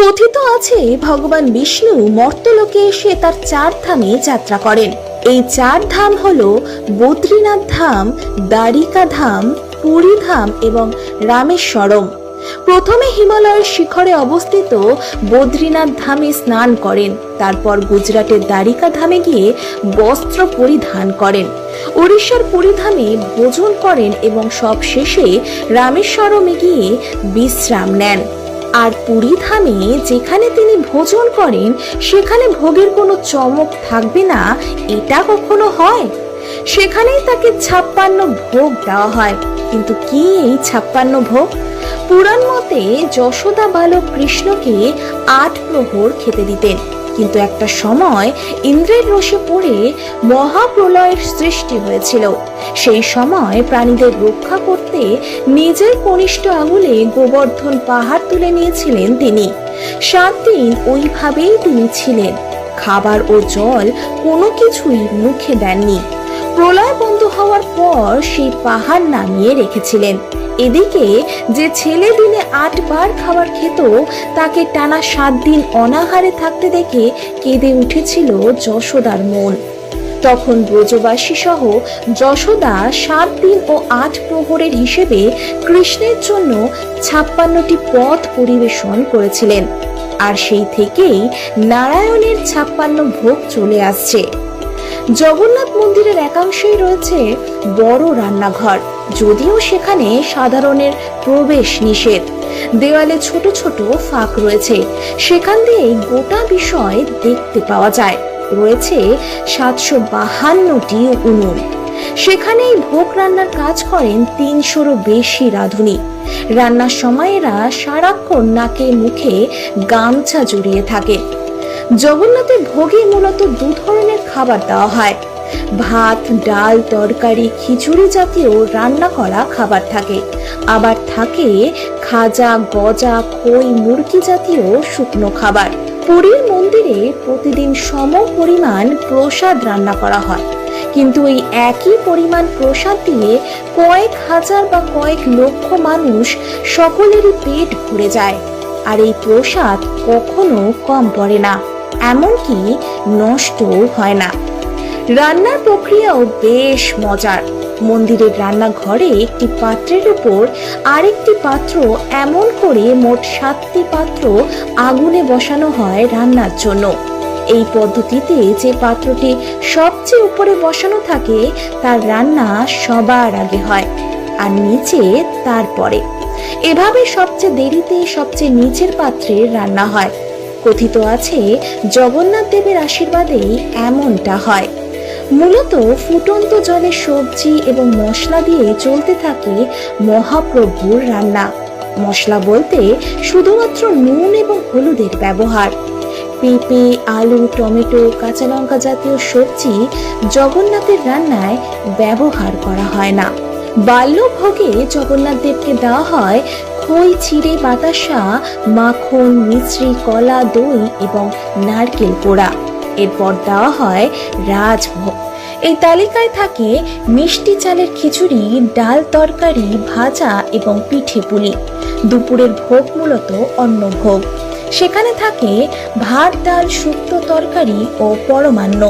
কথিত আছে, ভগবান বিষ্ণু মর্তলোকে এসে তার চার ধামে যাত্রা করেন। এই চার ধাম হল বদ্রীনাথ ধাম, দ্বারিকা ধাম, পুরী ধাম এবং রামেশ্বরম। প্রথমে হিমালয়ের শিখরে অবস্থিত বদ্রীনাথ ধামে স্নান করেন, তারপর গুজরাটের দ্বারিকা ধামে গিয়ে বস্ত্র পরিধান করেন। উড়িষ্যার পুরীধামে ভোজন করেন এবং সব শেষে রামেশ্বরমে গিয়ে বিশ্রাম নেন। আর পুরী ধামে যেখানে তিনি ভোজন করেন, সেখানে ভোগের কোনো চমক থাকবে না, এটা কখনো হয়? সেখানেই তাকে ছাপ্পান্ন ভোগ দেওয়া হয়। কিন্তু কি এই ছাপ্পান্ন ভোগ? পুরাণ মতে যশোদা বালক কৃষ্ণকে আট প্রহর খেতে দিতেন। কিন্তু একটা সময় ইন্দ্রের রোষে পড়ে মহাপ্রলয়ের সৃষ্টি হয়েছিল। সেই সময় প্রাণীদের রক্ষা করতে নিজের কনিষ্ঠ আঙুলে গোবর্ধন পাহাড় তুলে নিয়েছিলেন তিনি। সাত দিন ওইভাবেই তিনি ছিলেন। খাবার ও জল কোনো কিছুই মুখে দেননি। প্রলয় বন্ধ হওয়ার পর সেই পাহাড় নামিয়ে রেখেছিলেন। এদিকে যে ছেলে দিনে আটবার খাবার খেত, তাকে টানা সাত দিন অনাহারে থাকতে দেখে কেঁদে উঠেছিল যশোদার মন। তখন ব্রজবাসী সহ যশোদা সাত দিন ও আট প্রহরের হিসেবে কৃষ্ণের জন্য ছাপ্পান্নটি পথ পরিবেশন করেছিলেন। আর সেই থেকেই নারায়ণের ছাপ্পান্ন ভোগ চলে আসছে। জগন্নাথ মন্দিরের একাংশেই রয়েছে বড় রান্নাঘর। যদিও সেখানে সাধারণের প্রবেশ নিষেধ। দেওয়ালে ছোট ছোট ফাঁক রয়েছে। সেখান দিয়ে গোটা বিষয় দেখতে পাওয়া যায়। রয়েছে সাতশো বাহান্নটি উনুন। সেখানেই ভোগ রান্নার কাজ করেন তিনশোরও বেশি রাঁধুনি। রান্নার সময় এরা সারাক্ষণ নাকে মুখে গামছা জড়িয়ে থাকে। জগন্নাথের ভোগে মূলত দু ধরনের খাবার দেওয়া হয়। ভাত, ডাল, তরকারি, খিচুড়ি জাতীয় রান্না করা খাবার থাকে। আবার থাকে খাজা, গজা, খই, মুরগি জাতীয় শুকনো খাবার। পুরীর মন্দিরে প্রতিদিন সম পরিমাণ প্রসাদ রান্না করা হয়। কিন্তু এই একই পরিমাণ প্রসাদ দিয়ে কয়েক হাজার বা কয়েক লক্ষ মানুষ সকলেরই পেট ভরে যায়। আর এই প্রসাদ কখনো কম পড়ে না, এমনকি নষ্টও হয় না। রান্নার প্রক্রিয়াও বেশ মজার। মন্দিরের রান্নাঘরে একটি পাত্রের উপর আরেকটি পাত্র এমন করে মোট সাতটি পাত্র আগুনে বসানো হয় রান্নার জন্য। এই পদ্ধতিতে যে পাত্রটি সবচেয়ে উপরে বসানো থাকে, তার রান্না সবার আগে হয়, আর নিচে তারপরে। এভাবে সবচেয়ে দেরিতে সবচেয়ে নিচের পাত্রে রান্না হয়। কথিত আছে, জগন্নাথ দেবের আশীর্বাদেই এমনটা হয়। মূলত ফুটন্ত জলে সবজি এবং মশলা দিয়ে চলতে থাকে মহাপ্রভুর রান্না। মশলা বলতে শুধুমাত্র নুন এবং হলুদের ব্যবহার। পেঁপে, আলু, টমেটো, কাঁচা লঙ্কা জাতীয় সবজি জগন্নাথের রান্নায় ব্যবহার করা হয় না। বাল্যভোগে জগন্নাথ দেবকে দেওয়া হয় খই চিড়ে বাতাসা, মাখন মিশ্রি কলা, দই এবং নারকেল পোড়া। এরপর দেওয়া হয় রাজভোগ। এই তালিকায় থাকে মিষ্টি চালের খিচুড়ি, ডাল তরকারি, ভাজা এবং পিঠে পুলি। দুপুরের ভোগ মূলত অন্ন ভোগ সেখানে থাকে ভাত, ডাল, শুক্তো তরকারি ও পরমান্ন।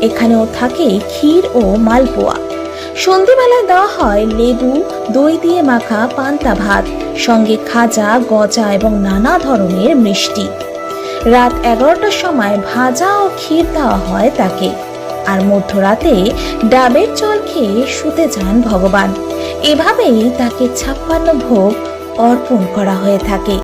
এখানেও থাকে ক্ষীর ও মালপোয়া। সন্ধেবেলায় দেওয়া হয় লেবু, দই দিয়ে মাখা পান্তা ভাত, সঙ্গে খাজা, গজা এবং নানা ধরনের মিষ্টি। রাত এগারোটার সময় ভাজা ও ক্ষীর দেওয়া হয় তাকে। আর মধ্যরাতে ডাবের জল খেয়ে শুতে যান ভগবান। এভাবেই তাকে ছাপ্পান্ন ভোগ অর্পণ করা হয়ে থাকে।